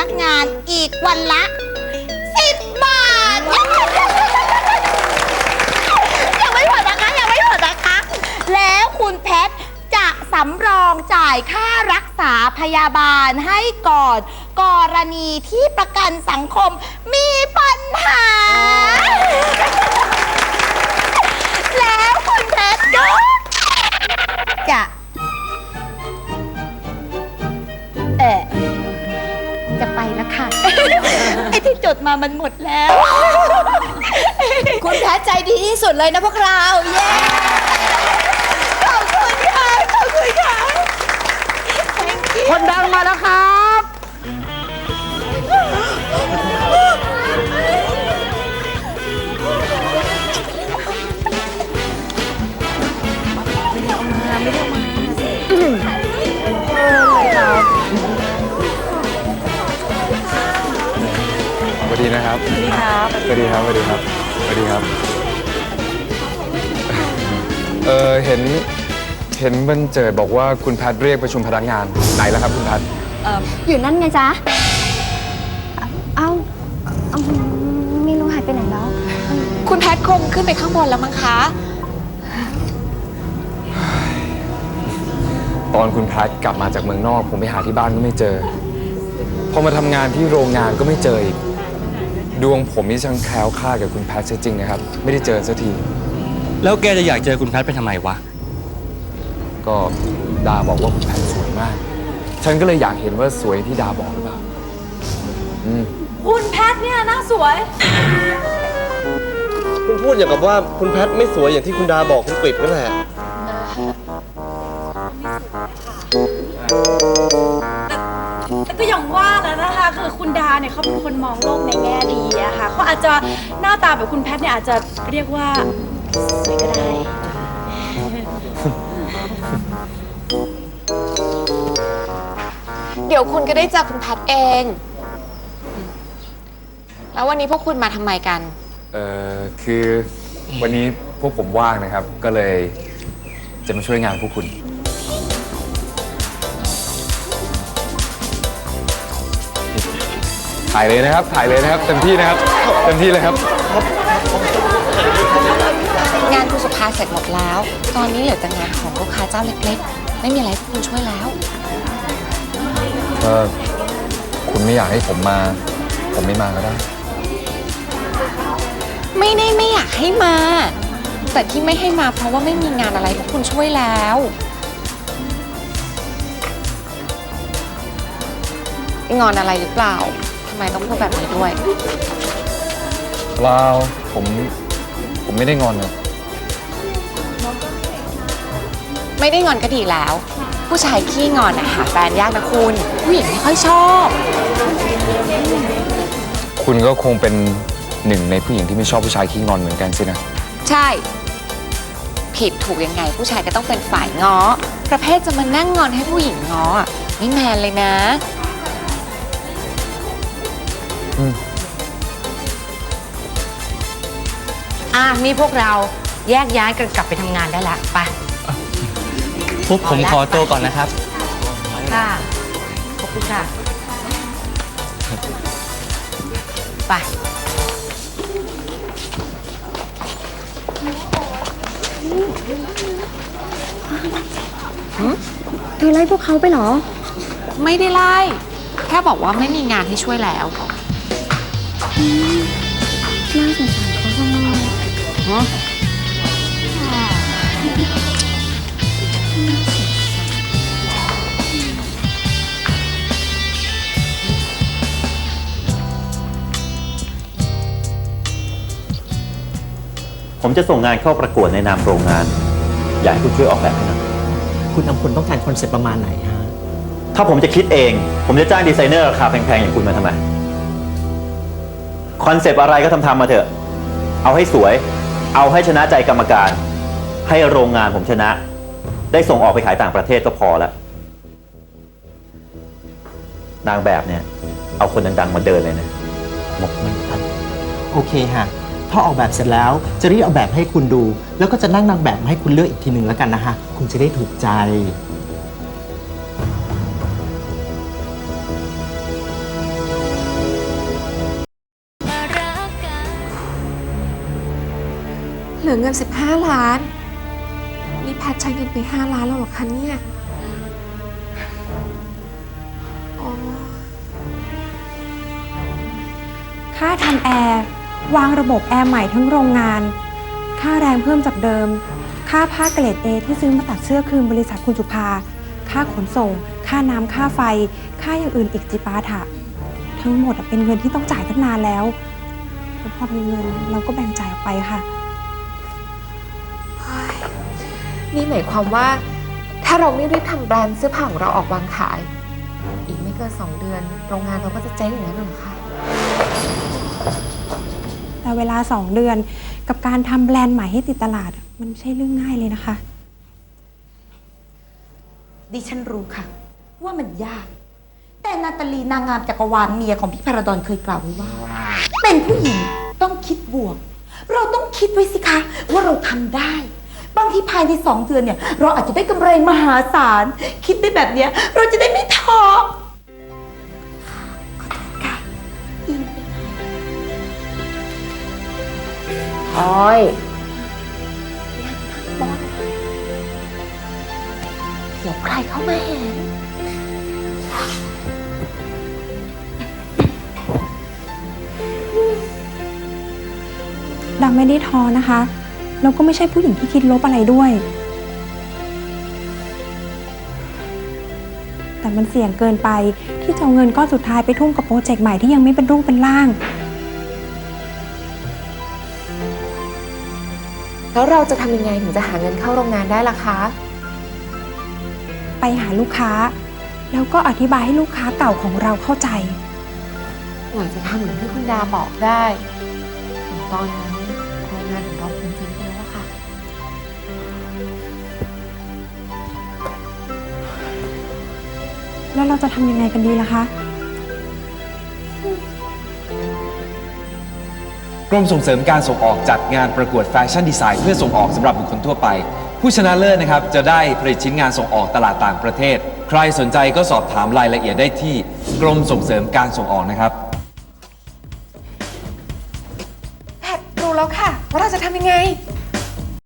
นักงานอีกวันละ 10 บาท ยังไม่หมดนะคะ ยังไม่หมดนะคะ แล้วคุณแพทจะสำรองจ่ายค่ารักษาพยาบาลให้ก่อน กรณีที่ประกันสังคมมีปัญหา แล้วคุณแพทก็จะ จดมามันหมดแล้ว คุณแพทใจดีที่สุดเลยนะพวกเรา เย้ ขอบคุณค่ะ ขอบคุณค่ะ Thank you คนดังมาแล้วครับ ครับสวัสดีครับสวัสดีครับสวัสดีครับ เออเห็นเห็นบันเจิดบอกว่าคุณแพทเรียกประชุมพนักงานไหนแล้วครับคุณแพทอยู่นั่นไงจ๊ะ เอ้าเอ้าไม่รู้หายไปไหนแล้ว คุณแพทคงขึ้นไปข้างบนแล้วมั้งคะ ตอนคุณแพทกลับมาจากเมืองนอก ผมไปหาที่บ้านก็ไม่เจอ พอมาทำงานที่โรงงานก็ไม่เจออีก ดวงผมนี่ช่างแคล้วคลาดกับคุณแพทเสียจริงนะครับ ไม่ได้เจอสักที แล้วแกจะอยากเจอคุณแพทไปทำไมวะ ก็ดาบอกว่าคุณแพทสวยมาก ฉันก็เลยอยากเห็นว่าสวยที่ดาบอกหรือเปล่า อืม คุณแพทเนี่ยน่าสวย คุณพูดอย่างกับว่าคุณแพทไม่สวยอย่างที่คุณดาบอกคุณกฤษนั่นแหละ แต่ ก็อย่างว่านะนะคะ คือคุณดาเนี่ยเขาเป็นคนมองโลกในแง่ดีอะค่ะเขาอาจจะหน้าตาแบบคุณแพทเนี่ยอาจจะเรียกว่าสวยก็ได้ เดี๋ยวคุณก็ได้เจอคุณแพทเอง แล้ววันนี้พวกคุณมาทำไมกัน เอ่อคือวันนี้พวกผมว่างนะครับ ก็เลยจะมาช่วยงานพวกคุณ ถ่ายเลยนะครับ ถ่ายเลยนะครับ เต็มที่นะครับ เต็มที่เลยครับ งานคุณสุภาเสร็จหมดแล้ว ตอนนี้เหลือแต่งานของลูกค้าเจ้าเล็กๆ ไม่มีอะไรให้พวกคุณช่วยแล้วถ้าคุณไม่อยากให้ผมมา ผมไม่มาก็ได้ ไม่ได้ไม่อยากให้มา แต่ที่ไม่ให้มาเพราะว่าไม่มีงานอะไรให้พวกคุณช่วยแล้ว งอนอะไรหรือเปล่าทำ ไมต้องพูดแบบนี้ด้วย เปล่าผมผมไม่ได้งอนนะไม่ได้งอนก็ดีแล้ว ผู้ชายขี้งอนอะหาแฟนยากนะคุณ ผู้หญิงไม่ค่อยชอบ คุณก็คงเป็นหนึ่งในผู้หญิงที่ไม่ชอบผู้ชายขี้งอนเหมือนกันสินะ ใช่ ผิดถูกยังไง ผู้ชายก็ต้องเป็นฝ่ายง้อ ประเภทจะมานั่งงอนให้ผู้หญิงง้ออะไม่แมนเลยนะ อะนี่พวกเราแยกย้ายกันกลับไปทำงานได้แล้วไปพวกผมขอตัวก่อนนะครับ ค่ะขอบคุณค่ะไป เธอไล่พวกเขาไปเหรอ ไม่ได้ไล่ แค่บอกว่าไม่มีงานให้ช่วยแล้ว น่าสงสารเขาจังเลยผมจะส่งงานเข้าประกวดในนามโรงงาน อยากให้คุณช่วยออกแบบให้หน่อยคุณอำพลต้องการคอนเซ็ปต์ประมาณไหนฮะ ถ้าผมจะคิดเอง ผมจะจ้างดีไซเนอร์ราคาแพงๆอย่างคุณมาทำไม คอนเซปต์อะไรก็ทำทำมาเถอะ เอาให้สวย เอาให้ชนะใจกรรมการ ให้โรงงานผมชนะ ได้ส่งออกไปขายต่างประเทศก็พอแล้วนางแบบเนี่ย เอาคนดังๆมาเดินเลยนะงกไม่ทันโอเคฮะพอออกแบบเสร็จแล้วจะรีบเอาแบบให้คุณดู แล้วก็จะนั่งนางแบบมาให้คุณเลือกอีกทีหนึ่งแล้วกันนะฮะคุณจะได้ถูกใจ ลือเงิน 15 ล้าน นี่แพทใช้เงินไป 5 ล้านแล้วหรอคะเนี่ยโอ้ค่าทำแอร์ วางระบบแอร์ใหม่ทั้งโรงงาน ค่าแรงเพิ่มจากเดิม ค่าผ้าเกรด A ที่ซื้อมาตัดเสื้อคืนบริษัทคุณสุภา ค่าขนส่ง ค่าน้ำค่าไฟ ค่าอย่างอื่นอีกจิปาถะ ทั้งหมดเป็นเงินที่ต้องจ่ายตั้งนานแล้วพอมีเงินเราก็แบ่งจ่ายออกไปค่ะ นี่หมายความว่า ถ้าเราไม่รีบทำแบรนด์เสื้อผ้าของเราออกวางขาย อีกไม่เกิน2เดือนโรงงานเราก็จะเจ๊งอย่างนั้นเหรอคะแต่เวลา 2 เดือนกับการทำแบรนด์ใหม่ให้ติดตลาดอะมันไม่ใช่เรื่องง่ายเลยนะคะ ดิฉันรู้ค่ะ ว่ามันยาก แต่นาตาลีนางงามจักรวาลเมียของพี่พาราดอนเคยกล่าวไว้ว่า เป็นผู้หญิงต้องคิดบวก เราต้องคิดไว้สิคะ ว่าเราทำได้ บางทีภายในสองเดือนเนี่ย เราอาจจะได้กำไรมหาศาล คิดได้แบบเนี้ย เราจะได้ไม่ท้อขอโทษค่ะอินไปหน่อยออยเดี๋ยวใครเข้ามาเห็นดาไม่ได้ท้อนะคะ แล้วก็ไม่ใช่ผู้หญิงที่คิดลบอะไรด้วย แต่มันเสี่ยงเกินไปที่จะเอาเงินก้อนสุดท้ายไปทุ่มกับโปรเจกต์ใหม่ที่ยังไม่เป็นรูปเป็นร่าง แล้วเราจะทำยังไงถึงจะหาเงินเข้าโรงงานได้ล่ะคะ ไปหาลูกค้า แล้วก็อธิบายให้ลูกค้าเก่าของเราเข้าใจกว่าจะทำเหมือนที่คุณดาบอกได้ถึงตอนนั้น แล้วเราจะทำยังไงกันดีล่ะคะ กรมส่งเสริมการส่งออกจัดงานประกวดแฟชั่นดีไซน์เพื่อส่งออกสำหรับบุคคลทั่วไป ผู้ชนะเลิศนะครับ จะได้ผลิตชิ้นงานส่งออกตลาดต่างประเทศ ใครสนใจก็สอบถามรายละเอียดได้ที่กรมส่งเสริมการส่งออกนะครับ แพทรู้แล้วค่ะว่าเราจะทำยังไงแ